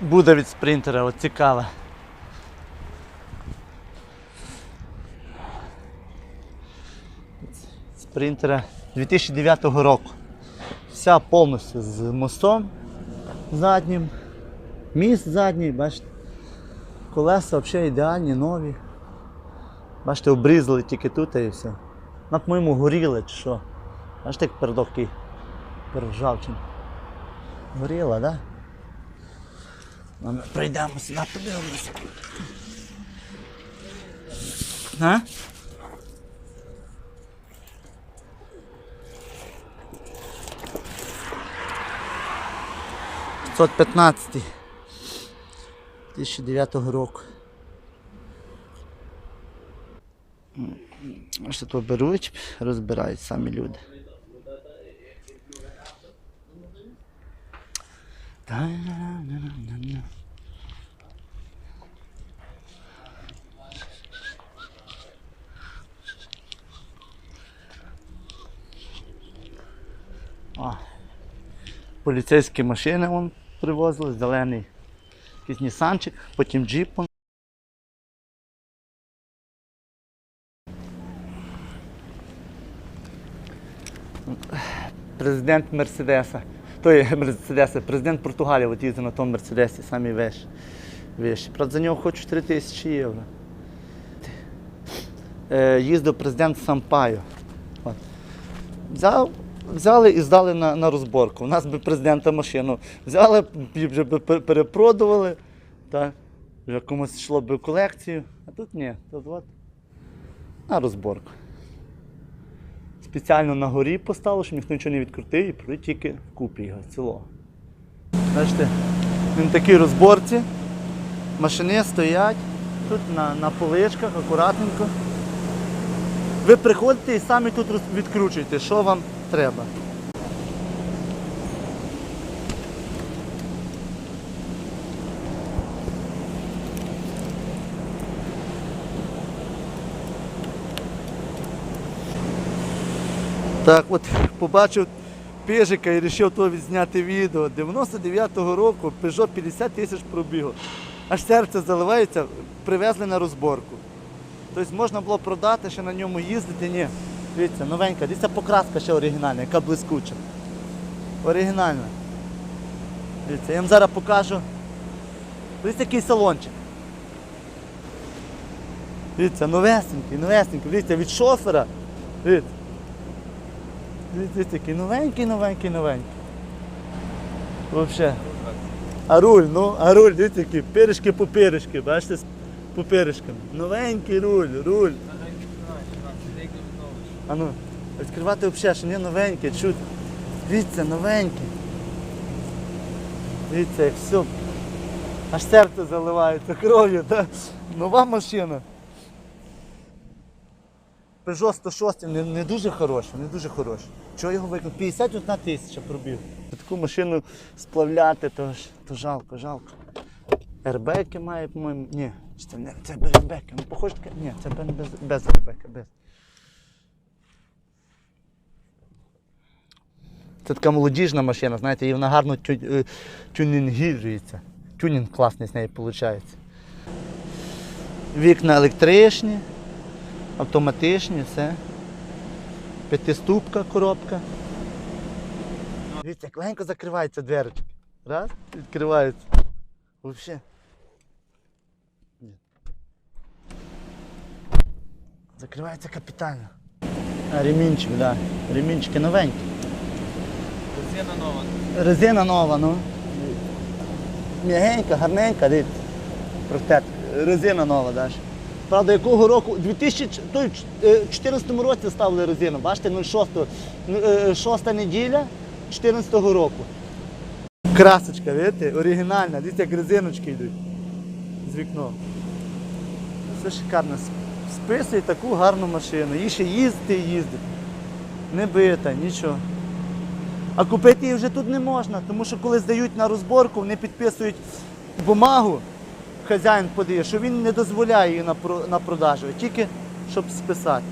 Буде від спринтера, от цікаве. Спринтера 2009 року. Вся повністю з мостом заднім. Міст задній, бачите. Колеса взагалі ідеальні, нові. Бачите, обрізали тільки тут і все. На по-моєму горіли чи що. Бачите, як передок такий перержавчий. Горіла, так? Да? Ну, Ми прийдемо сюди, подивимося. А? П'ятсот п'ятнадцятий. 2009 року. Що то беруть, розбирають самі люди. О, поліцейські машини вон привозили, зелений якийсь нісанчик, потім джіп. вон. Президент Мерседеса. Той Мерседеса, президент Португалії от їздив на тому Мерседесі, самі вещі. вещі. Правда, за нього хочуть 3 тисячі євро. Е, їздив президент Сампайо. От. Взяв, взяли і здали на, на розборку. У нас би президента машину взяли, вже би перепродували, вже комусь йшло би колекцію. А тут ні, тут от на розборку. Спеціально на горі поставили, щоб ніхто нічого не відкрутив і пройти тільки вкупі його цілого. Бачите, він такій розборці. Машини стоять тут на, на поличках, акуратненько. Ви приходите і самі тут відкручуєте, що вам треба. Так, от побачив Пежика і вирішив то відзняти відео. 99-го року Peugeot 50 тисяч пробігу. Аж серце заливається, привезли на розборку. Тобто можна було продати, ще на ньому їздити. Ні. Дивіться, новенька, дивіться покраска ще оригінальна, яка блискуча. Оригінальна. Дивіться, я вам зараз покажу. Дивіться, який салончик. Дивіться, новесенький, новесенький. Дивіться, від шофера. Дивіться. Дивіться, такий новенький, новенький, новенький. Вообще. А руль, ну, а руль, дивіться, які пиріжки по пиріжки, бачите, з пупиришками. Новенький руль, руль. А ну, відкривати взагалі, що не новеньке, чути. Дивіться, новеньке. Дивіться, як все. Аж серце заливається кров'ю, та? Нова машина. Peugeot 106 не, не дуже хороша, не дуже хороша. Чого його виконати? 51 тисяча пробіг. Таку машину сплавляти, то, то жалко, жалко. Ербеки має, по-моєму. Ні, це не це без ербеки. Ну, похоже таке. Ні, це без, без ербека, без. Це така молодіжна машина, знаєте, і вона гарно тю, е, тюнінгірується. Тюнінг класний з неї виходить. Вікна електричні, автоматичні, все. П'ятиступка коробка. Дивіться, як легенько закриваються дверочки. Раз, відкриваються. Взагалі. Закривається капітально. А, ремінчик, так. Да. Ремінчики новенькі. Резина нова. Резина нова, ну. М'ягенька, гарненька, дивіться. Профтет. Резина нова даш. Правда, якого року? У 2014 році ставили резину, бачите, 06, ну, е, шоста неділя 2014 року. Красочка, видите, оригінальна, дивіться, як резиночки йдуть з вікном. Все шикарно. Списує таку гарну машину. Їй ще їздити і їздити. Не бита, нічого. А купити її вже тут не можна, тому що коли здають на розборку, вони підписують бумагу, хазяїн подає, що він не дозволяє її на, продажу, тільки щоб списати.